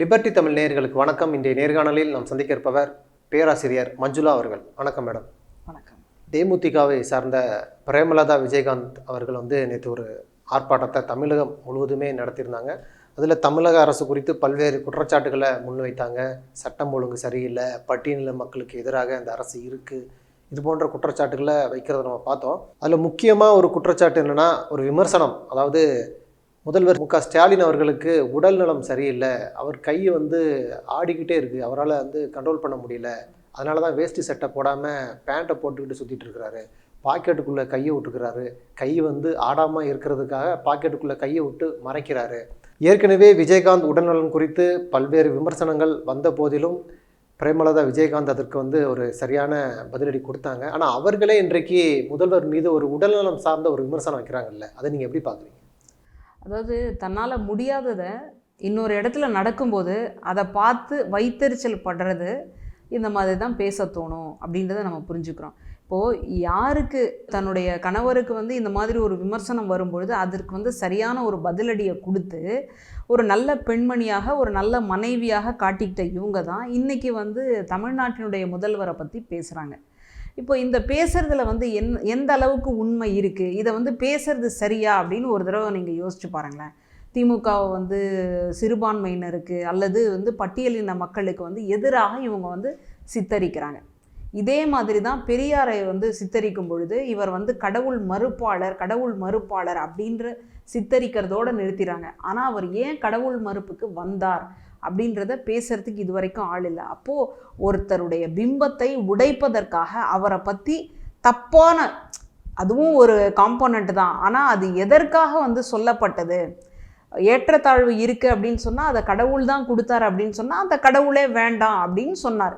Liberty Tamil நேயர்களுக்கு வணக்கம். இன்றைய நேர்காணலில் நாம் சந்திக்க இருப்பவர் பேராசிரியர் மஞ்சுளா அவர்கள். வணக்கம் மேடம். வணக்கம். தேமுதிகவை சார்ந்த பிரேமலதா விஜயகாந்த் அவர்கள் வந்து நேற்று ஒரு ஆர்ப்பாட்டத்தை தமிழகம் முழுவதுமே நடத்தியிருந்தாங்க. அதில் தமிழக அரசு குறித்து பல்வேறு குற்றச்சாட்டுகளை முன்வைத்தாங்க. சட்டம் ஒழுங்கு சரியில்லை பட்டியலின மக்களுக்கு எதிராக இந்த அரசு இருக்குது இது போன்ற குற்றச்சாட்டுகளை வைக்கிறத நம்ம பார்த்தோம். அதில் முக்கியமாக ஒரு குற்றச்சாட்டு என்னென்னா ஒரு விமர்சனம் அதாவது முதல்வர் மு க. ஸ்டாலின் அவர்களுக்கு உடல் நலம் சரியில்லை. அவர் கை வந்து ஆடிக்கிட்டே இருக்குது அவரால் வந்து கண்ட்ரோல் பண்ண முடியல. அதனால தான் வேஷ்டி சட்டை போடாமல் பேண்ட்டை போட்டுக்கிட்டு சுற்றிட்டு இருக்கிறாரு. பாக்கெட்டுக்குள்ளே கையை விட்டுக்கிறாரு கை வந்து ஆடாமல் இருக்கிறதுக்காக பாக்கெட்டுக்குள்ளே கையை விட்டு மறைக்கிறாரு. ஏற்கனவே விஜயகாந்த் உடல்நலன் குறித்து பல்வேறு விமர்சனங்கள் வந்த போதிலும் பிரேமலதா விஜயகாந்த் அதற்கு வந்து ஒரு சரியான பதிலடி கொடுத்தாங்க. ஆனால் அவர்களே இன்றைக்கு முதல்வர் மீது ஒரு உடல்நலம் சார்ந்த ஒரு விமர்சனம் வைக்கிறாங்கல்ல. அதை நீங்கள் எப்படி பார்க்குறீங்க அதாவது தன்னால் முடியாததை இன்னொரு இடத்துல நடக்கும்போது அதை பார்த்து வைத்தறிச்சல் படுறது இந்த மாதிரி தான் பேச தோணும் அப்படின்றத நம்ம புரிஞ்சுக்கிறோம். இப்போது யாருக்கு தன்னுடைய கணவருக்கு வந்து இந்த மாதிரி ஒரு விமர்சனம் வரும்பொழுது அதற்கு வந்து சரியான ஒரு பதிலடியை கொடுத்து ஒரு நல்ல பெண்மணியாக ஒரு நல்ல மனைவியாக காட்டிக்கிட்ட இவங்க தான் இன்றைக்கி வந்து தமிழ்நாட்டினுடைய முதல்வரை பற்றி பேசுகிறாங்க இப்போ இந்த பேசுறதுல வந்து என் எந்த அளவுக்கு உண்மை இருக்குது இதை வந்து பேசுறது சரியா? அப்படின்னு ஒரு தடவை நீங்கள் யோசிச்சு பாருங்களேன். திமுகவை வந்து சிறுபான்மையினருக்கு அல்லது வந்து பட்டியலின மக்களுக்கு வந்து எதிராக இவங்க வந்து சித்தரிக்கிறாங்க. இதே மாதிரி தான் பெரியாரை வந்து சித்தரிக்கும் பொழுது இவர் வந்து கடவுள் மறுப்பாளர் கடவுள் மறுப்பாளர் அப்படின்ற சித்தரிக்கிறதோட நிறுத்திறாங்க. ஆனால் அவர் ஏன் கடவுள் மறுப்புக்கு வந்தார்? அப்படின்றத பேசுறதுக்கு இது வரைக்கும் ஆள் இல்லை. அப்போது ஒருத்தருடைய பிம்பத்தை உடைப்பதற்காக அவரை பற்றி தப்பான அதுவும் ஒரு காம்போனண்ட் தான். ஆனால் அது எதற்காக வந்து சொல்லப்பட்டது? ஏற்றத்தாழ்வு இருக்குது அப்படின்னு சொன்னால் அதை கடவுள் தான் கொடுத்தாரு அப்படின்னு சொன்னால் அந்த கடவுளே வேண்டாம் அப்படின்னு சொன்னார்.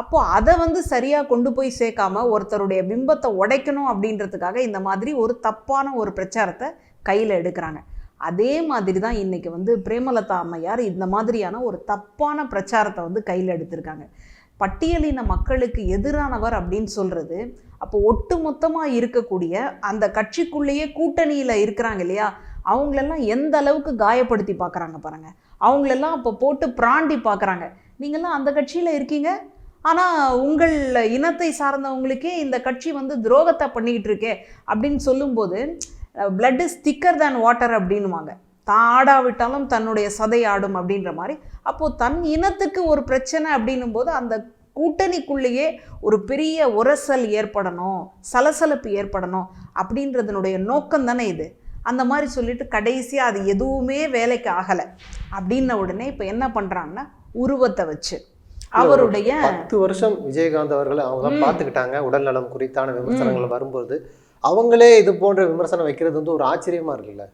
அப்போது அதை வந்து சரியாக கொண்டு போய் சேர்க்காம ஒருத்தருடைய பிம்பத்தை உடைக்கணும் அப்படின்றதுக்காக இந்த மாதிரி ஒரு தப்பான ஒரு பிரச்சாரத்தை கையில் எடுக்கிறாங்க. அதே மாதிரி தான் இன்றைக்கி வந்து பிரேமலதா அம்மையார் இந்த மாதிரியான ஒரு தப்பான பிரச்சாரத்தை வந்து கையில் எடுத்திருக்காங்க. பட்டியலின மக்களுக்கு எதிரானவர் அப்படின்னு சொல்கிறது அப்போ ஒட்டு மொத்தமாக இருக்கக்கூடிய அந்த கட்சிக்குள்ளேயே கூட்டணியில் இருக்கிறாங்க இல்லையா? அவங்களெல்லாம் எந்த அளவுக்கு காயப்படுத்தி பார்க்குறாங்க பாருங்கள் அவங்களெல்லாம் அப்போ போட்டு பிராண்டி பார்க்குறாங்க. நீங்கள்லாம் அந்த கட்சியில் இருக்கீங்க? ஆனால் உங்கள் இனத்தை சார்ந்தவங்களுக்கே இந்த கட்சி வந்து துரோகத்தை பண்ணிக்கிட்டு இருக்கே அப்படின்னு சொல்லும்போது பிளட் இஸ் திக்கர் தேன் வாட்டர் அப்படின்னுவாங்க. தான் ஆடாவிட்டாலும் தன்னுடைய சதை ஆடும் அப்படின்ற மாதிரி. அப்போது தன் இனத்துக்கு ஒரு பிரச்சனை அப்படின்னும் போது அந்த கூட்டணிக்குள்ளேயே ஒரு பெரிய உரசல் ஏற்படணும் சலசலப்பு ஏற்படணும் அப்படின்றதுனுடைய நோக்கம் தானே இது. அந்த மாதிரி சொல்லிட்டு கடைசியாக அது எதுவுமே வேலைக்கு ஆகலை. அப்படின்ன உடனே இப்போ என்ன பண்ணுறாங்கன்னா உருவத்தை வச்சு அவருடைய பத்து வருஷம் விஜயகாந்த் அவர்களை அவங்க தான் பார்த்துக்கிட்டாங்க. உடல்நலம் குறித்தான விமர்சனங்கள் வரும்போது அவங்களே இது போன்ற விமர்சனம் வைக்கிறது வந்து ஒரு ஆச்சரியமா இருக்குல்ல?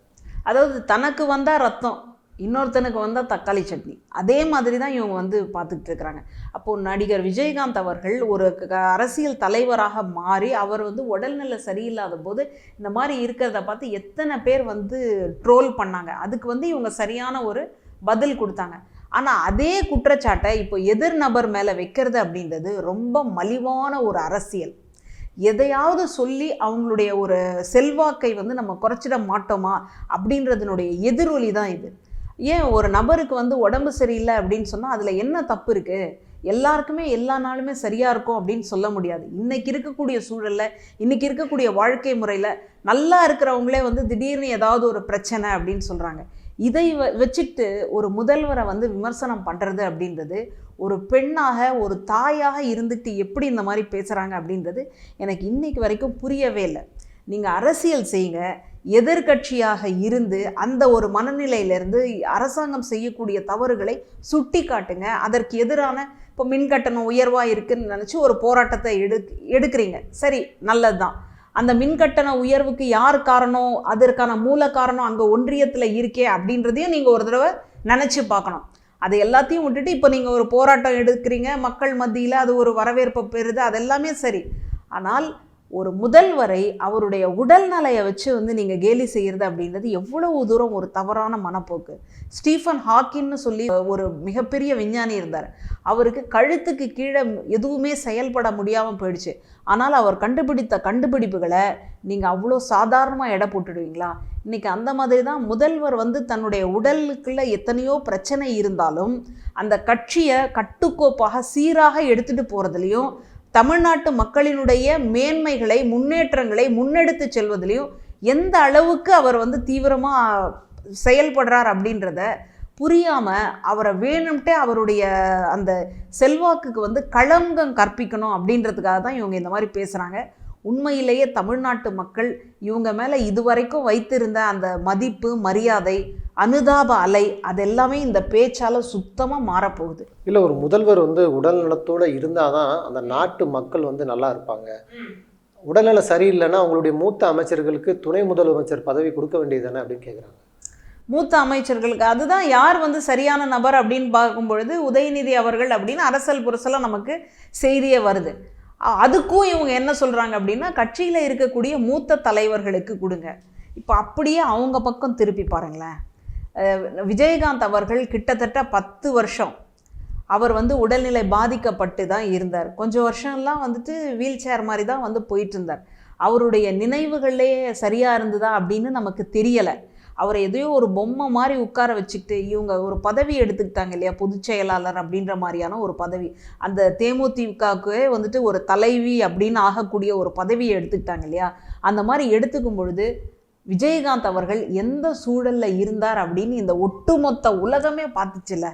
அதாவது தனக்கு வந்தால் ரத்தம் இன்னொருத்தனுக்கு வந்தால் தக்காளி சட்னி. அதே மாதிரி தான் இவங்க வந்து பார்த்துக்கிட்டு இருக்கிறாங்க. அப்போது நடிகர் விஜயகாந்த் அவர்கள் ஒரு அரசியல் தலைவராக மாறி அவர் வந்து உடல்நிலை சரியில்லாத போது இந்த மாதிரி இருக்கிறத பார்த்து எத்தனை பேர் வந்து ட்ரோல் பண்ணாங்க. அதுக்கு வந்து இவங்க சரியான ஒரு பதில் கொடுத்தாங்க. ஆனால் அதே குற்றச்சாட்டை இப்போ எதிர் நபர் மேலே வைக்கிறது அப்படின்றது ரொம்ப மலிவான ஒரு அரசியல். எதையாவது சொல்லி அவங்களுடைய ஒரு செல்வாக்கை வந்து நம்ம குறைச்சிட மாட்டோமா அப்படின்றதுனுடைய எதிரொலி தான் இது. ஏன் ஒரு நபருக்கு வந்து உடம்பு சரியில்லை அப்படின்னு சொன்னால் அதில் என்ன தப்பு இருக்குது எல்லாருக்குமே எல்லா நாளுமே சரியாக இருக்கும் அப்படின்னு சொல்ல முடியாது. இன்றைக்கி இருக்கக்கூடிய சூழலில் இன்றைக்கி இருக்கக்கூடிய வாழ்க்கை முறையில் நல்லா இருக்கிறவங்களே வந்து திடீர்னு ஏதாவது ஒரு பிரச்சனை அப்படின்னு சொல்கிறாங்க இதை வ வச்சுட்டு ஒரு முதல்வரை வந்து விமர்சனம் பண்ணுறது அப்படின்றது ஒரு பெண்ணாக ஒரு தாயாக இருந்துட்டு எப்படி இந்த மாதிரி பேசுகிறாங்க அப்படின்றது எனக்கு இன்றைக்கு வரைக்கும் புரியவே இல்லை. நீங்கள் அரசியல் செய்யுங்க. எதிர்க்கட்சியாக இருந்து அந்த ஒரு மனநிலையிலேருந்து அரசாங்கம் செய்யக்கூடிய தவறுகளை சுட்டி காட்டுங்க அதற்கு எதிரான இப்போ மின்கட்டணம் உயர்வாக இருக்குன்னு நினச்சி ஒரு போராட்டத்தை எடு எடுக்கிறீங்க. சரி நல்லது தான் அந்த மின்கட்டண உயர்வுக்கு யார் காரணம்? அதற்கான மூல காரணம் அங்கே ஒன்றியத்தில் இருக்கே அப்படின்றதையும் நீங்கள் ஒரு தடவை நினச்சி பார்க்கணும். அது எல்லாத்தையும் விட்டுட்டு இப்போ நீங்கள் ஒரு போராட்டம் எடுக்கிறீங்க மக்கள் மத்தியில் அது ஒரு வரவேற்பை பெறுது அது எல்லாமே சரி. ஆனால் ஒரு முதல்வரை அவருடைய உடல் நலையை வச்சு வந்து நீங்கள் கேலி செய்கிறது அப்படின்றது எவ்வளவு தூரம் ஒரு தவறான மனப்போக்கு. ஸ்டீஃபன் ஹாக்கின்னு சொல்லி ஒரு மிகப்பெரிய விஞ்ஞானி இருந்தார். அவருக்கு கழுத்துக்கு கீழே எதுவுமே செயல்பட முடியாமல் போயிடுச்சு. ஆனால் அவர் கண்டுபிடித்த கண்டுபிடிப்புகளை நீங்கள் அவ்வளோ சாதாரணமாக எடை போட்டுடுவீங்களா? இன்றைக்கி அந்த மாதிரி தான் முதல்வர் வந்து தன்னுடைய உடலுக்குள்ள எத்தனையோ பிரச்சனை இருந்தாலும் அந்த கட்சியை கட்டுக்கோப்பாக சீராக எடுத்துகிட்டு போகிறதுலையும் தமிழ்நாட்டு மக்களினுடைய மேன்மைகளை முன்னேற்றங்களை முன்னெடுத்து செல்வதிலையும் எந்த அளவுக்கு அவர் வந்து தீவிரமாக செயல்படுறார் அப்படின்றத புரியாமல் அவரை வேணும்ட்டே அவருடைய அந்த செல்வாக்குக்கு வந்து களங்கம் கற்பிக்கணும் அப்படின்றதுக்காக தான் இவங்க இந்த மாதிரி பேசுகிறாங்க உண்மையிலேயே தமிழ்நாட்டு மக்கள் இவங்க மேலே இதுவரைக்கும் வைத்திருந்த அந்த மதிப்பு மரியாதை அனுதாப அலை அதெல்லாமே இந்த பேச்சால் சுத்தமாக மாறப்போகுது. இல்லை ஒரு முதல்வர் வந்து உடல் நலத்தோடு இருந்தால் தான் அந்த நாட்டு மக்கள் வந்து நல்லா இருப்பாங்க. உடல்நலம் சரியில்லைன்னா அவங்களுடைய மூத்த அமைச்சர்களுக்கு துணை முதலமைச்சர் பதவி கொடுக்க வேண்டியது தானே அப்படின்னு கேட்குறாங்க மூத்த அமைச்சர்களுக்கு அதுதான் யார் வந்து சரியான நபர் அப்படின்னு பார்க்கும் பொழுது உதயநிதி அவர்கள் அப்படின்னு அரசல் புரசலாக நமக்கு செய்தியே வருது. அதுக்கும் இவங்க என்ன சொல்கிறாங்க அப்படின்னா கட்சியில் இருக்கக்கூடிய மூத்த தலைவர்களுக்கு கொடுங்க. இப்போ அப்படியே அவங்க பக்கம் திருப்பி பாருங்களேன். விஜயகாந்த் அவர்கள் கிட்டத்தட்ட பத்து வருஷம் அவர் வந்து உடல்நிலை பாதிக்கப்பட்டு தான் இருந்தார். கொஞ்சம் வருஷம்லாம் வந்துட்டு வீல் சேர் மாதிரி தான் வந்து போயிட்டு இருந்தார். அவருடைய நினைவுகளே சரியாக இருந்ததா அப்படின்னு நமக்கு தெரியலை. அவரை எதையோ ஒரு பொம்மை மாதிரி உட்கார வச்சுக்கிட்டு இவங்க ஒரு பதவி எடுத்துக்கிட்டாங்க இல்லையா பொதுச் செயலாளர் அப்படின்ற மாதிரியான ஒரு பதவி. அந்த தேமுதிகவுக்கே வந்துட்டு ஒரு தலைவி அப்படின்னு ஆகக்கூடிய ஒரு பதவியை எடுத்துக்கிட்டாங்க இல்லையா. அந்த மாதிரி எடுத்துக்கும் பொழுது விஜயகாந்த் அவர்கள் எந்த சூழலில் இருந்தார் அப்படின்னு இந்த ஒட்டுமொத்த உலகமே பார்த்துச்சுல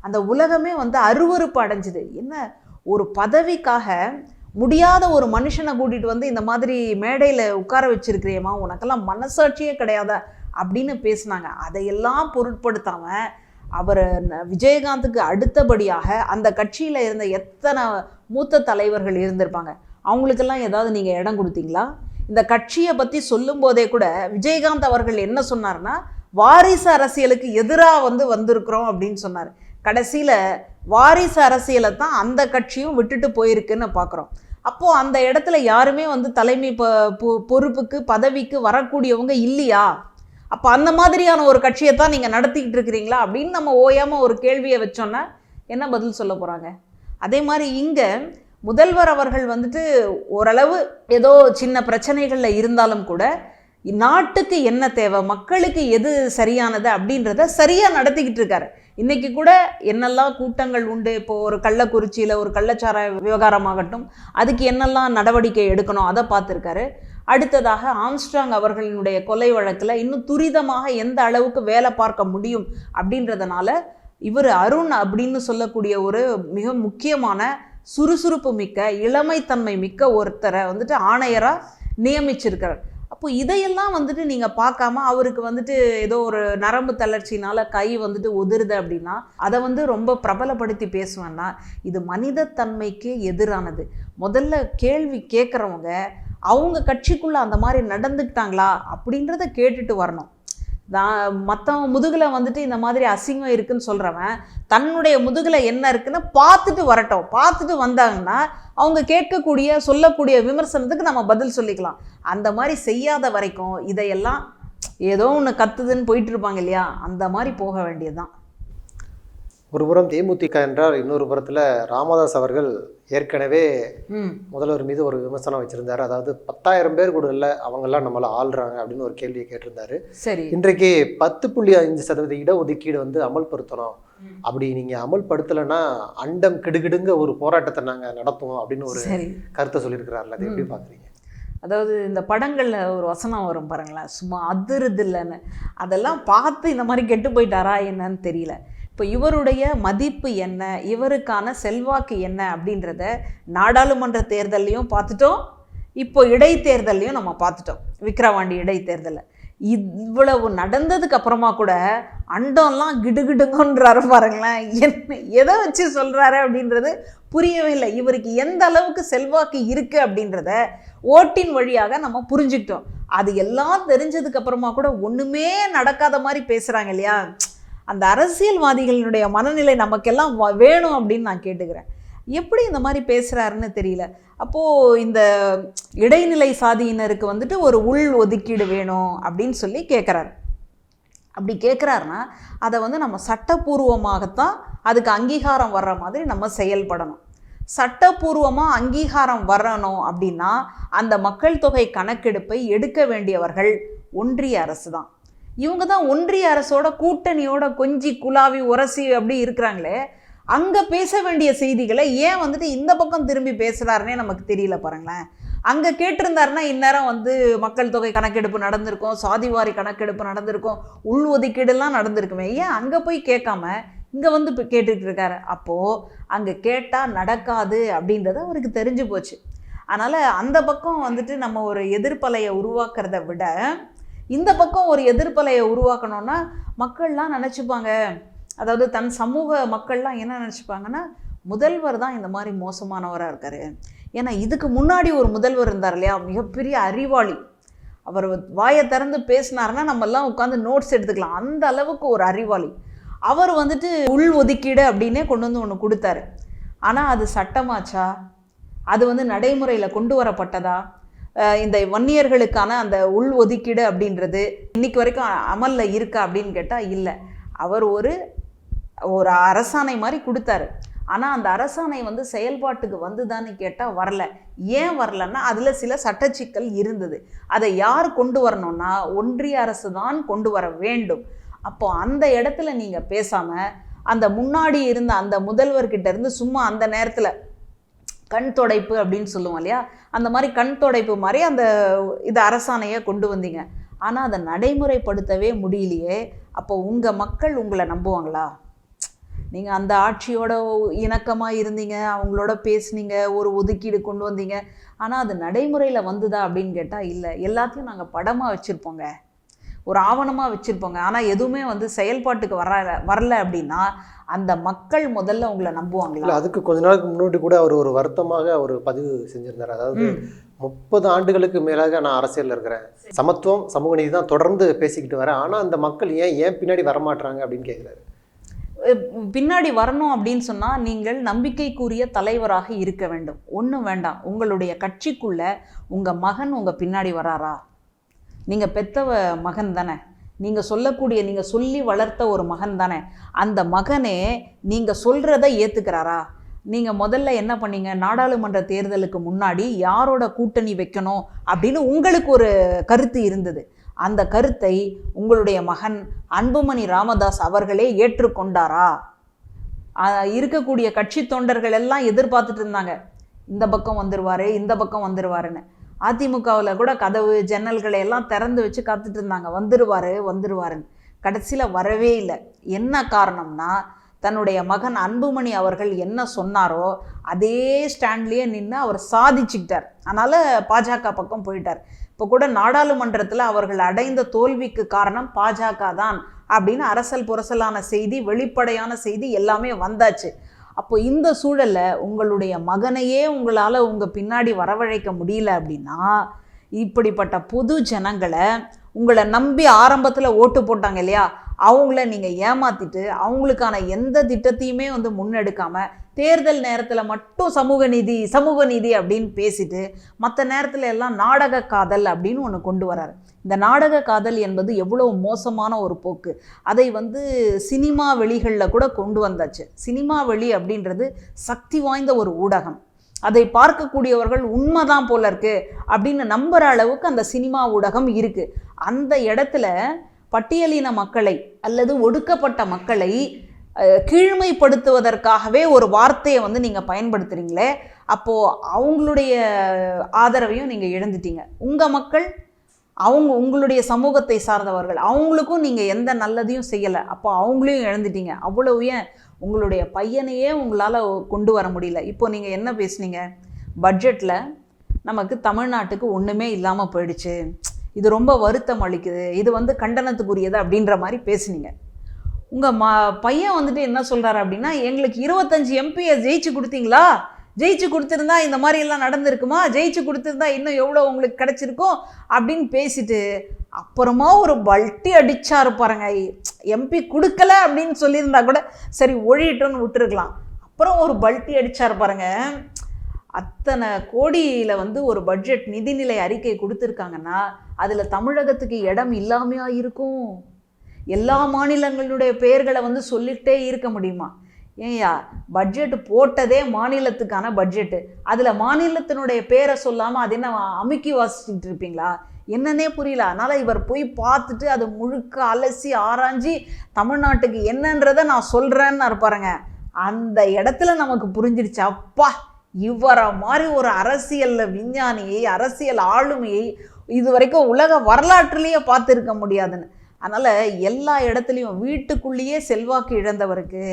அந்த உலகமே வந்து அருவருப்பு அடைஞ்சுது. என்ன? ஒரு பதவிக்காக முடியாத ஒரு மனுஷனை கூட்டிகிட்டு வந்து இந்த மாதிரி மேடையில் உட்கார வச்சிருக்கிறியம்மா உனக்கெல்லாம் மனசாட்சியே கிடையாதா? அப்படின்னு பேசுனாங்க. அதையெல்லாம் பொருட்படுத்தாமல் அவர் விஜயகாந்துக்கு அடுத்தபடியாக அந்த கட்சியில் இருந்த எத்தனை மூத்த தலைவர்கள் இருந்திருப்பாங்க. அவங்களுக்கெல்லாம் ஏதாவது நீங்கள் இடம் கொடுத்தீங்களா? இந்த கட்சியை பற்றி சொல்லும்போதே கூட விஜயகாந்த் அவர்கள் என்ன சொன்னார்னா வாரிசு அரசியலுக்கு எதிராக வந்து வந்திருக்கிறோம் அப்படின்னு சொன்னார். கடைசியில் வாரிசு அரசியலை தான் அந்த கட்சியும் விட்டுட்டு போயிருக்குன்னு பார்க்குறோம் அப்போது அந்த இடத்துல யாருமே வந்து தலைமை பொ- பொறுப்புக்கு பதவிக்கு வரக்கூடியவங்க இல்லையா? அப்போ அந்த மாதிரியான ஒரு கட்சியை தான் நீங்கள் நடத்திக்கிட்டு இருக்கிறீங்களா அப்படின்னு நம்ம ஓயாமல் ஒரு கேள்வியை வச்சோன்னா என்ன பதில் சொல்ல போகிறாங்க அதே மாதிரி இங்கே முதல்வர் அவர்கள் வந்துட்டு ஓரளவு ஏதோ சின்ன பிரச்சனைகளில் இருந்தாலும் கூட நாட்டுக்கு என்ன தேவை மக்களுக்கு எது சரியானது அப்படின்றத சரியாக நடத்திக்கிட்டு இருக்காரு. இன்றைக்கி கூட என்னெல்லாம் கூட்டங்கள் உண்டு? இப்போது ஒரு கள்ளக்குறிச்சியில் ஒரு கள்ளச்சார விவகாரமாகட்டும் அதுக்கு என்னெல்லாம் நடவடிக்கை எடுக்கணும் அதை பார்த்துருக்காரு. அடுத்ததாக ஆம்ஸ்ட்ராங் அவர்களினுடைய கொலை வழக்கில் இன்னும் துரிதமாக எந்த அளவுக்கு வேலை பார்க்க முடியும் அப்படின்றதுனால இவர் அருண் அப்படின்னு சொல்லக்கூடிய ஒரு மிக முக்கியமான சுறுசுறுப்பு மிக்க இளமைத்தன்மை மிக்க ஒருத்தரை வந்துட்டு ஆணையராக நியமிச்சிருக்கிறார். அப்போ இதையெல்லாம் வந்துட்டு நீங்கள் பார்க்காம அவருக்கு வந்துட்டு ஏதோ ஒரு நரம்பு தளர்ச்சினால் கை வந்துட்டு உதிருது அப்படின்னா அதை வந்து ரொம்ப பிரபலப்படுத்தி பேசுவேன்னா இது மனிதத்தன்மைக்கு எதிரானது. முதல்ல கேள்வி கேட்குறவங்க அவங்க கட்சிக்குள்ளே அந்த மாதிரி நடந்துக்கிட்டாங்களா அப்படின்றத கேட்டுட்டு வரணும். நான் மற்றவங்க முதுகில் வந்துட்டு இந்த மாதிரி அசிங்கம் இருக்குன்னு சொல்கிறவன் தன்னுடைய முதுகில் என்ன இருக்குன்னு பார்த்துட்டு வரட்டும். பார்த்துட்டு வந்தாங்கன்னா அவங்க கேட்கக்கூடிய சொல்லக்கூடிய விமர்சனத்துக்கு நம்ம பதில் சொல்லிக்கலாம். அந்த மாதிரி செய்யாத வரைக்கும் இதையெல்லாம் ஏதோ ஒன்று கத்துதுன்னு போயிட்டு இருப்பாங்க இல்லையா? அந்த மாதிரி போக வேண்டியதுதான். ஒரு புறம் தேமுதிக என்றால் இன்னொரு புறத்தில் ராமதாஸ் அவர்கள் ஏற்கனவே முதல்வர் மீது ஒரு விமர்சனம் வச்சிருந்தாரு. அதாவது பத்தாயிரம் பேர் கூட இல்லை அவங்கெல்லாம் நம்மளை ஆள்றாங்க அப்படின்னு ஒரு கேள்வியை கேட்டிருந்தாரு. சரி. இன்றைக்கு பத்து புள்ளி அஞ்சு சதவீத இடஒதுக்கீடு வந்து அமல்படுத்தணும். அப்படி நீங்க அமல்படுத்தலைன்னா அண்டம் கிடுகிடுங்க ஒரு போராட்டத்தை நாங்க நடத்துவோம் அப்படின்னு ஒரு கருத்தை சொல்லியிருக்கிறாருல. அதை எப்படி பாக்குறீங்க? அதாவது இந்த படங்களில் ஒரு வசனம் வரும் பாருங்களேன். சும்மா அதிருது இல்லைன்னு. அதெல்லாம் பார்த்து இந்த மாதிரி கெட்டு போயிட்டாரா என்னன்னு தெரியல. இப்போ இவருடைய மதிப்பு என்ன? இவருக்கான செல்வாக்கு என்ன? அப்படின்றத நாடாளுமன்ற தேர்தல்லையும் பார்த்துட்டோம். இப்போ இடைத்தேர்தல்லையும் நம்ம பார்த்துட்டோம். விக்கிரவாண்டி இடைத்தேர்தலில். இவ்வளவு நடந்ததுக்கு அப்புறமா கூட அண்டம்லாம் கிடுகிடுங்கன்றாரு பாருங்களேன். என்ன எதை வச்சு சொல்கிறாரு அப்படின்றது புரியவே இல்லை இவருக்கு எந்த அளவுக்கு செல்வாக்கு இருக்குது அப்படின்றத ஓட்டின் வழியாக நம்ம புரிஞ்சுக்கிட்டோம். அது எல்லாம் தெரிஞ்சதுக்கு அப்புறமா கூட ஒன்றுமே நடக்காத மாதிரி பேசுகிறாங்க இல்லையா? அந்த அரசியல்வாதிகளினுடைய மனநிலை நமக்கெல்லாம் வ- வேணும் அப்படின்னு நான் கேட்டுக்கிறேன். எப்படி இந்த மாதிரி பேசுகிறாருன்னு தெரியல. அப்போது இந்த இடைநிலை சாதியினருக்கு வந்துட்டு ஒரு உள் ஒதுக்கீடு வேணும் அப்படின்னு சொல்லி கேட்குறாரு அப்படி கேட்குறாருன்னா அதை வந்து நம்ம சட்டப்பூர்வமாகத்தான் அதுக்கு அங்கீகாரம் வர்ற மாதிரி நம்ம செயல்படணும். சட்டப்பூர்வமாக அங்கீகாரம் வரணும் அப்படின்னா அந்த மக்கள் தொகை கணக்கெடுப்பை எடுக்க வேண்டியவர்கள் ஒன்றிய அரசு தான் இவங்க தான் ஒன்றிய அரசோட கூட்டணியோட கொஞ்சி குலாவி உரசி அப்படி இருக்கிறாங்களே அங்கே பேச வேண்டிய செய்திகளை ஏன் வந்துட்டு இந்த பக்கம் திரும்பி பேசுகிறாருனே நமக்கு தெரியல பாருங்களேன். அங்கே கேட்டிருந்தாருன்னா இந்நேரம் வந்து மக்கள் தொகை கணக்கெடுப்பு நடந்திருக்கும் சாதிவாரி கணக்கெடுப்பு நடந்திருக்கும் உள் ஒதுக்கீடுலாம் நடந்திருக்குமே. ஏன் அங்கே போய் கேட்காம இங்கே வந்து இப்போ கேட்டுக்கிட்டு இருக்காரு? அப்போது அங்கே கேட்டால் நடக்காது அப்படின்றது அவருக்கு தெரிஞ்சு போச்சு. அதனால் அந்த பக்கம் வந்துட்டு நம்ம ஒரு எதிர்ப்பலையை உருவாக்குறத விட இந்த பக்கம் ஒரு எதிர்ப்பலையை உருவாக்கணும்னா மக்கள்லாம் நினச்சிப்பாங்க. அதாவது தன் சமூக மக்கள்லாம் என்ன நினச்சிப்பாங்கன்னா முதல்வர் தான் இந்த மாதிரி மோசமானவராக இருக்கார். ஏன்னா இதுக்கு முன்னாடி ஒரு முதல்வர் இருந்தார் இல்லையா? மிகப்பெரிய அறிவாளி. அவர் வாயை திறந்து பேசினாருன்னா நம்மெல்லாம் உட்காந்து நோட்ஸ் எடுத்துக்கலாம். அந்த அளவுக்கு ஒரு அறிவாளி. அவர் வந்துட்டு உள் ஒதுக்கீடு அப்படின்னே கொண்டு வந்து ஒன்று கொடுத்தாரு. ஆனால் அது சட்டமாச்சா? அது வந்து நடைமுறையில் கொண்டு வரப்பட்டதா? இந்த வன்னியர்களுக்கான அந்த உள் ஒதுக்கீடு அப்படின்றது இன்னைக்கு வரைக்கும் அமலில் இருக்கா அப்படின்னு கேட்டால் இல்லை. அவர் ஒரு ஒரு அரசாணை மாதிரி கொடுத்தாரு. ஆனால் அந்த அரசாணை வந்து செயல்பாட்டுக்கு வந்துதான்னு கேட்டால் வரல. ஏன் வரலன்னா அதில் சில சட்டச்சிக்கல் இருந்தது. அதை யார் கொண்டு வரணும்னா ஒன்றிய அரசு தான் கொண்டு வர வேண்டும். அப்போ அந்த இடத்துல நீங்கள் பேசாமல் அந்த முன்னாடி இருந்த அந்த முதல்வர்கிட்ட இருந்து சும்மா அந்த நேரத்தில் கண் தொடைப்பு அப்படின்னு சொல்லுவோம் இல்லையா? அந்த மாதிரி கண் தொடைப்பு மாதிரி அந்த இது அரசாணையை கொண்டு வந்தீங்க. ஆனால் அதை நடைமுறைப்படுத்தவே முடியலையே. அப்போ உங்கள் மக்கள் உங்களை நம்புவாங்களா? நீங்கள் அந்த ஆட்சியோட இணக்கமாக இருந்தீங்க அவங்களோட பேசுனீங்க ஒரு ஒதுக்கீடு கொண்டு வந்தீங்க. ஆனால் அது நடைமுறையில் வந்துதா அப்படின்னு கேட்டால் இல்லை. எல்லாத்தையும் நாங்கள் படமாக வச்சுருப்போங்க. ஒரு ஆவணமாக வச்சுருப்போங்க. ஆனால் எதுவுமே வந்து செயல்பாட்டுக்கு வர வரல அப்படின்னா அந்த மக்கள் முதல்ல உங்களை நம்புவாங்களா? இல்லை அதுக்கு கொஞ்ச நாளுக்கு முன்னாடி கூட அவர் ஒரு வருத்தமாக ஒரு பதிவு செஞ்சிருந்தார். அதாவது. முப்பது ஆண்டுகளுக்கு மேலாக நான் அரசியலில் இருக்கிறேன். சமத்துவம் சமூக நீதி தான் தொடர்ந்து பேசிக்கிட்டு வரேன். ஆனால் அந்த மக்கள் ஏன் ஏன் பின்னாடி வரமாட்றாங்க அப்படின்னு கேட்குறாரு பின்னாடி வரணும் அப்படின்னு சொன்னால் நீங்கள் நம்பிக்கைக்குரிய தலைவராக இருக்க வேண்டும். ஒன்றும் வேண்டாம். உங்களுடைய கட்சிக்குள்ள உங்கள் மகன் உங்கள் பின்னாடி வராரா? நீங்கள் பெத்தவ மகன் தானே. நீங்கள் சொல்லக்கூடிய நீங்கள் சொல்லி வளர்த்த ஒரு மகன் தானே. அந்த மகனே நீங்கள் சொல்கிறத ஏற்றுக்கிறாரா நீங்கள் முதல்ல என்ன பண்ணீங்க? நாடாளுமன்ற தேர்தலுக்கு முன்னாடி யாரோட கூட்டணி வைக்கணும் அப்படின்னு உங்களுக்கு ஒரு கருத்து இருந்தது. அந்த கருத்தை உங்களுடைய மகன் அன்புமணி ராமதாஸ் அவர்களே ஏற்றுக்கொண்டாரா? இருக்கக்கூடிய கட்சி தொண்டர்கள் எல்லாம் எதிர்பார்த்துட்டு இருந்தாங்க. இந்த பக்கம் வந்துடுவார் இந்த பக்கம் வந்துடுவாருன்னு அதிமுகவில் கூட கதவு ஜன்னல்களை எல்லாம் திறந்து வச்சு காத்துட்டு இருந்தாங்க. வந்துருவாரு வந்துருவாருன்னு. கடைசியில் வரவே இல்லை. என்ன காரணம்னா தன்னுடைய மகன் அன்புமணி அவர்கள் என்ன சொன்னாரோ அதே ஸ்டாண்ட்லேயே நின்று அவர் சாதிச்சுக்கிட்டார். அதனால் பாஜக பக்கம் போயிட்டார். இப்போ கூட நாடாளுமன்றத்தில் அவர்கள் அடைந்த தோல்விக்கு காரணம் பாஜக தான் அப்படின்னு அரசல் புரசலான செய்தி வெளிப்படையான செய்தி எல்லாமே வந்தாச்சு. அப்போ இந்த சூழலில் உங்களுடைய மகனையே உங்களால் உங்கள் பின்னாடி வரவழைக்க முடியல அப்படின்னா இப்படிப்பட்ட பொது ஜனங்களை உங்களை நம்பி ஆரம்பத்தில் ஓட்டு போட்டாங்க இல்லையா? அவங்கள நீங்கள் ஏமாத்திட்டு அவங்களுக்கான எந்த திட்டத்தையுமே வந்து முன்னெடுக்காமல் தேர்தல் நேரத்தில் மட்டும் சமூக நீதி சமூக நீதி அப்படின்னு பேசிட்டு மற்ற நேரத்தில் எல்லாம் நாடக காதல் அப்படின்னு ஒன்று கொண்டு வராரு. இந்த நாடக காதல் என்பது எவ்வளோ மோசமான ஒரு போக்கு. அதை வந்து சினிமா வெளிகளில் கூட கொண்டு வந்தாச்சு. சினிமா வெளி அப்படின்றது சக்தி வாய்ந்த ஒரு ஊடகம். அதை பார்க்கக்கூடியவர்கள் உண்மைதான் போல இருக்கு அப்படின்னு நம்புற அளவுக்கு அந்த சினிமா ஊடகம் இருக்கு. அந்த இடத்துல பட்டியலின மக்களை அல்லது ஒடுக்கப்பட்ட மக்களை கீழ்மைப்படுத்துவதற்காகவே ஒரு வார்த்தையை வந்து நீங்கள் பயன்படுத்துகிறீங்களே அப்போது அவங்களுடைய ஆதரவையும் நீங்கள் இழந்துட்டீங்க. உங்கள் மக்கள் அவங்க உங்களுடைய சமூகத்தை சார்ந்தவர்கள் அவங்களுக்கும் நீங்கள் எந்த நல்லதையும் செய்யலை அப்போ அவங்களையும் இழந்துட்டீங்க. அவ்வளவு ஏன்? உங்களுடைய பையனையே உங்களால் கொண்டு வர முடியல. இப்போ நீங்கள் என்ன பேசுனீங்க? பட்ஜெட்டில் நமக்கு தமிழ்நாட்டுக்கு ஒன்றுமே இல்லாமல் போயிடுச்சு. இது ரொம்ப வருத்தம் அளிக்குது இது வந்து கண்டனத்துக்குரியது அப்படின்ற மாதிரி பேசுனீங்க. உங்கள் ம பையன் வந்துட்டு என்ன சொல்கிறாரு அப்படின்னா எங்களுக்கு இருபத்தஞ்சி எம்பியை ஜெயிச்சு கொடுத்தீங்களா? ஜெயிச்சு கொடுத்துருந்தா இந்த மாதிரி எல்லாம் நடந்திருக்குமா? ஜெயிச்சு கொடுத்துருந்தா இன்னும் எவ்வளோ உங்களுக்கு கிடச்சிருக்கும் அப்படின்னு பேசிட்டு அப்புறமா ஒரு பல்ட்டி அடிச்சாரு பாருங்க. எம்பி கொடுக்கல அப்படின்னு சொல்லியிருந்தா கூட சரி ஒழிட்டோன்னு விட்டுருக்கலாம். அப்புறம் ஒரு பல்ட்டி அடித்தார் பாருங்க. அத்தனை கோடியில் வந்து ஒரு பட்ஜெட் நிதிநிலை அறிக்கை கொடுத்துருக்காங்கன்னா அதில் தமிழகத்துக்கு இடம் இல்லாமையா இருக்கும்? எல்லா மாநிலங்களுடைய பெயர்களை வந்து சொல்லிகிட்டே இருக்க முடியுமா? ஏன்யா பட்ஜெட் போட்டதே மாநிலத்துக்கான பட்ஜெட்டு அதில் மாநிலத்தினுடைய பேரை சொல்லாமல் அது என்ன அமுக்கி வாசிச்சுட்டு இருப்பீங்களா? என்னன்னே புரியல. அதனால் இவர் போய் பார்த்துட்டு அதை முழுக்க அலசி ஆராய்ஞ்சி தமிழ்நாட்டுக்கு என்னன்றதை நான் சொல்கிறேன்னு பாருங்க. அந்த இடத்துல நமக்கு புரிஞ்சிடுச்சு அப்பா இவரை மாதிரி ஒரு அரசியலில் விஞ்ஞானியை அரசியல் ஆளுமையை இது வரைக்கும் உலக வரலாற்றுலேயே பார்த்துருக்க முடியாதுன்னு. அதனால் எல்லா இடத்துலையும் வீட்டுக்குள்ளேயே செல்வாக்கு இழந்தவருக்கு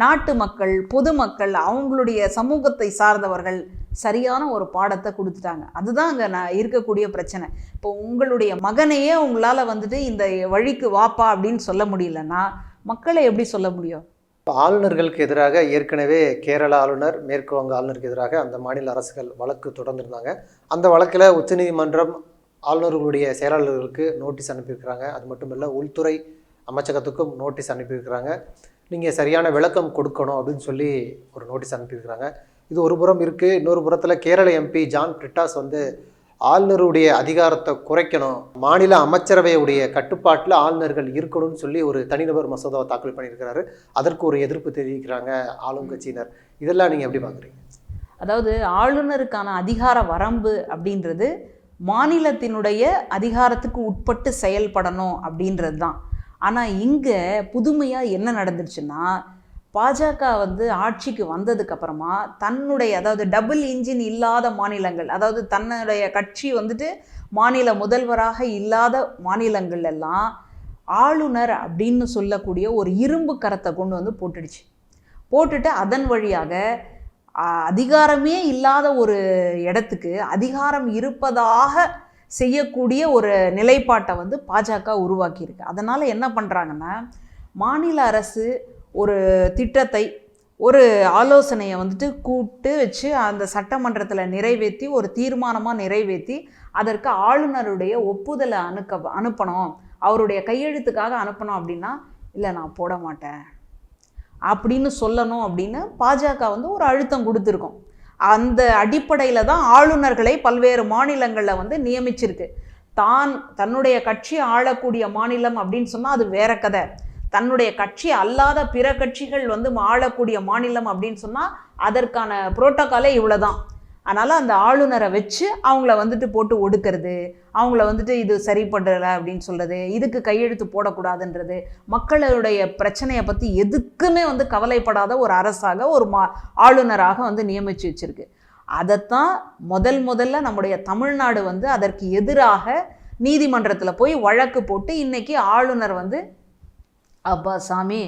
நாட்டு மக்கள் பொதுமக்கள் அவங்களுடைய சமூகத்தை சார்ந்தவர்கள் சரியான ஒரு பாடத்தை கொடுத்துட்டாங்க. அதுதான் அங்கே நான் இருக்கக்கூடிய பிரச்சனை. இப்போ உங்களுடைய மகனையே உங்களால் வந்துட்டு இந்த வழிக்கு வாப்பா அப்படின்னு சொல்ல முடியலன்னா மக்களை எப்படி சொல்ல முடியும்? இப்போ ஆளுநர்களுக்கு எதிராக ஏற்கனவே கேரள ஆளுநர் மேற்கு வங்க ஆளுநருக்கு எதிராக அந்த மாநில அரசுகள் வழக்கு தொடர்ந்திருந்தாங்க. அந்த வழக்கில் உச்சநீதிமன்றம் ஆளுநர்களுடைய செயலாளர்களுக்கு நோட்டீஸ் அனுப்பியிருக்கிறாங்க. அது மட்டும் இல்லை உள்துறை அமைச்சகத்துக்கும் நோட்டீஸ் அனுப்பியிருக்கிறாங்க. நீங்கள் சரியான விளக்கம் கொடுக்கணும் அப்படின்னு சொல்லி ஒரு நோட்டீஸ் அனுப்பியிருக்கிறாங்க. இது ஒரு புறம் இருக்குது இன்னொரு புறத்தில் கேரள எம்பி ஜான் பிரிட்டாஸ் வந்து ஆளுநருடைய அதிகாரத்தை குறைக்கணும். மாநில அமைச்சரவையுடைய கட்டுப்பாட்டில் ஆளுநர்கள் இருக்கணும்னு சொல்லி ஒரு தனிநபர் மசோதாவை தாக்கல் பண்ணியிருக்கிறாரு. அதற்கு ஒரு எதிர்ப்பு தெரிவிக்கிறாங்க ஆளும் கட்சியினர். இதெல்லாம் நீங்கள் எப்படி பார்க்குறீங்க அதாவது ஆளுநருக்கான அதிகார வரம்பு அப்படின்றது மாநிலத்தினுடைய அதிகாரத்துக்கு உட்பட்டு செயல்படணும் அப்படின்றது தான் ஆனால் இங்கே புதுமையாக என்ன நடந்துருச்சுன்னா பாஜக வந்து ஆட்சிக்கு வந்ததுக்கப்புறமா தன்னுடைய அதாவது டபுள் இன்ஜின் இல்லாத மாநிலங்கள் அதாவது தன்னுடைய கட்சி வந்துட்டு மாநில முதல்வராக இல்லாத மாநிலங்கள் எல்லாம் ஆளுநர் அப்படின்னு சொல்லக்கூடிய ஒரு இரும்பு கரத்தை கொண்டு வந்து போட்டுடுச்சு. போட்டுட்டு அதன் வழியாக அதிகாரமே இல்லாத ஒரு இடத்துக்கு அதிகாரம் இருப்பதாக செய்யக்கூடிய ஒரு நிலைப்பாட்டை வந்து பாஜக உருவாக்கியிருக்கு. அதனால் என்ன பண்ணுறாங்கன்னா மாநில அரசு ஒரு திட்டத்தை ஒரு ஆலோசனையை வந்துட்டு கூப்பிட்டு வச்சு அந்த சட்டமன்றத்தில் நிறைவேற்றி ஒரு தீர்மானமாக நிறைவேற்றி அதற்கு ஆளுநருடைய ஒப்புதலை அனுக்க அனுப்பணும். அவருடைய கையெழுத்துக்காக அனுப்பணும் அப்படின்னா இல்லை நான் போட மாட்டேன். அப்படின்னு சொல்லணும் அப்படின்னு பாஜக வந்து ஒரு அழுத்தம் கொடுத்துருக்கோம். அந்த அடிப்படையில் தான் ஆளுநர்களை பல்வேறு மாநிலங்களில் வந்து நியமிச்சிருக்கு. தான் தன்னுடைய கட்சி ஆளக்கூடிய மாநிலம் அப்படின்னு சொன்னால் அது வேற கதை. தன்னுடைய கட்சி அல்லாத பிற கட்சிகள் வந்து ஆளக்கூடிய மாநிலம் அப்படின்னு சொன்னால் அதற்கான புரோட்டோக்காலே இவ்வளோதான் அதனால் அந்த ஆளுநரை வச்சு அவங்கள வந்துட்டு போட்டு ஒடுக்கிறது அவங்கள வந்துட்டு இது சரி பண்ணுறல அப்படின்னு சொல்கிறது இதுக்கு கையெழுத்து போடக்கூடாதுன்றது மக்களுடைய பிரச்சனையை பற்றி எதுக்குமே வந்து கவலைப்படாத ஒரு அரசாக ஒரு மா ஆளுநராக வந்து நியமித்து வச்சுருக்கு. அதைத்தான் முதல் முதல்ல நம்முடைய தமிழ்நாடு வந்து அதற்கு எதிராக நீதிமன்றத்தில் போய் வழக்கு போட்டு இன்றைக்கி ஆளுநர் வந்து அப்பா சாமி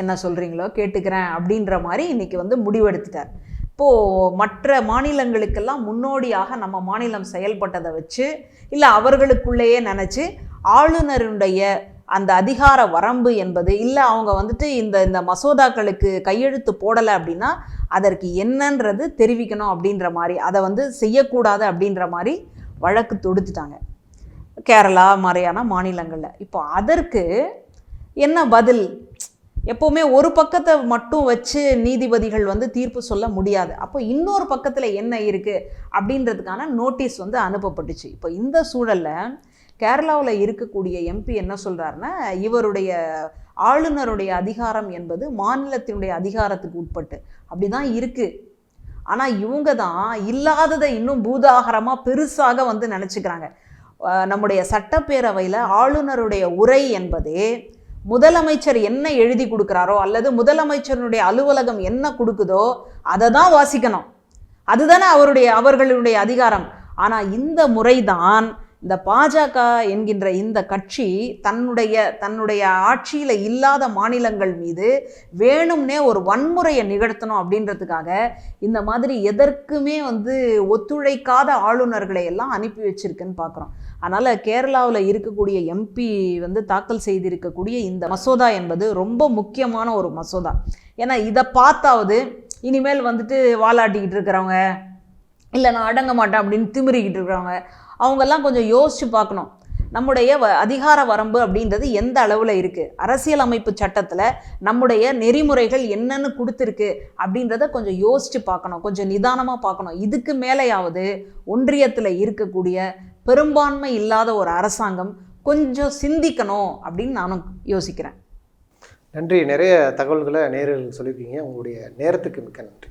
என்ன சொல்கிறீங்களோ கேட்டுக்கிறேன் அப்படின்ற மாதிரி இன்னைக்கு வந்து முடிவெடுத்துட்டார். இப்போது மற்ற மாநிலங்களுக்கெல்லாம் முன்னோடியாக நம்ம மாநிலம் செயல்பட்டதை வச்சு இல்லை அவர்களுக்குள்ளேயே நினச்சி ஆளுநருடைய அந்த அதிகார வரம்பு என்பது இல்லை அவங்க வந்துட்டு இந்த இந்த மசோதாக்களுக்கு கையெழுத்து போடலை அப்படின்னா அதற்கு என்னன்றது தெரிவிக்கணும் அப்படின்ற மாதிரி அதை வந்து செய்யக்கூடாது அப்படின்ற மாதிரி வழக்கு தொடுத்துட்டாங்க. கேரளா மாதிரியான மாநிலங்களில். இப்போ அதற்கு என்ன பதில்? எப்போவுமே ஒரு பக்கத்தை மட்டும் வச்சு நீதிபதிகள் வந்து தீர்ப்பு சொல்ல முடியாது. அப்போ இன்னொரு பக்கத்தில் என்ன இருக்குது அப்படின்றதுக்கான நோட்டீஸ் வந்து அனுப்பப்பட்டுச்சு. இப்போ இந்த சூழலில் கேரளாவில் இருக்கக்கூடிய எம்பி என்ன சொல்கிறாருன்னா இவருடைய ஆளுநருடைய அதிகாரம் என்பது மாநிலத்தினுடைய அதிகாரத்துக்கு உட்பட்டு அப்படி தான் இருக்குது ஆனால் இவங்க தான் இல்லாததை இன்னும் பூதாகரமாக பெருசாக வந்து நினச்சிக்கிறாங்க. நம்முடைய சட்டப்பேரவையில் ஆளுநருடைய உரை என்பது முதலமைச்சர் என்ன எழுதி கொடுக்குறாரோ அல்லது முதலமைச்சருடைய அலுவலகம் என்ன கொடுக்குதோ அதை தான் வாசிக்கணும். அதுதானே அவருடைய அவர்களுடைய அதிகாரம். ஆனால் இந்த முறைதான் இந்த பாஜக என்கின்ற இந்த கட்சி தன்னுடைய தன்னுடைய ஆட்சியில் இல்லாத மாநிலங்கள் மீது வேணும்னே ஒரு வன்முறையை நிகழ்த்தணும் அப்படின்றதுக்காக இந்த மாதிரி எதற்குமே வந்து ஒத்துழைக்காத ஆளுநர்களை எல்லாம் அனுப்பி வச்சிருக்குன்னு பார்க்குறோம் அதனால் கேரளாவில் இருக்கக்கூடிய எம்பி வந்து தாக்கல் செய்திருக்கக்கூடிய இந்த மசோதா என்பது ரொம்ப முக்கியமான ஒரு மசோதா. ஏன்னா இதை பார்த்தாவது இனிமேல் வந்துட்டு வாலாட்டிக்கிட்டு இருக்கிறவங்க இல்லை நான் அடங்க மாட்டேன் அப்படின்னு திமிரிக்கிட்டு இருக்கிறவங்க அவங்கெல்லாம் கொஞ்சம் யோசித்து பார்க்கணும். நம்முடைய வ அதிகார வரம்பு அப்படின்றது எந்த அளவில் இருக்குது அரசியலமைப்பு சட்டத்தில் நம்முடைய நெறிமுறைகள் என்னென்னு கொடுத்துருக்கு அப்படின்றத கொஞ்சம் யோசித்து பார்க்கணும். கொஞ்சம் நிதானமாக பார்க்கணும். இதுக்கு மேலேயாவது ஒன்றியத்தில் இருக்கக்கூடிய பெரும்பான்மை இல்லாத ஒரு அரசாங்கம் கொஞ்சம் சிந்திக்கணும் அப்படின்னு நானும் யோசிக்கிறேன். நன்றி. நிறைய தகவல்களை நேரில் சொல்லியிருக்கீங்க. உங்களுடைய நேரத்துக்கு மிக்க நன்றி.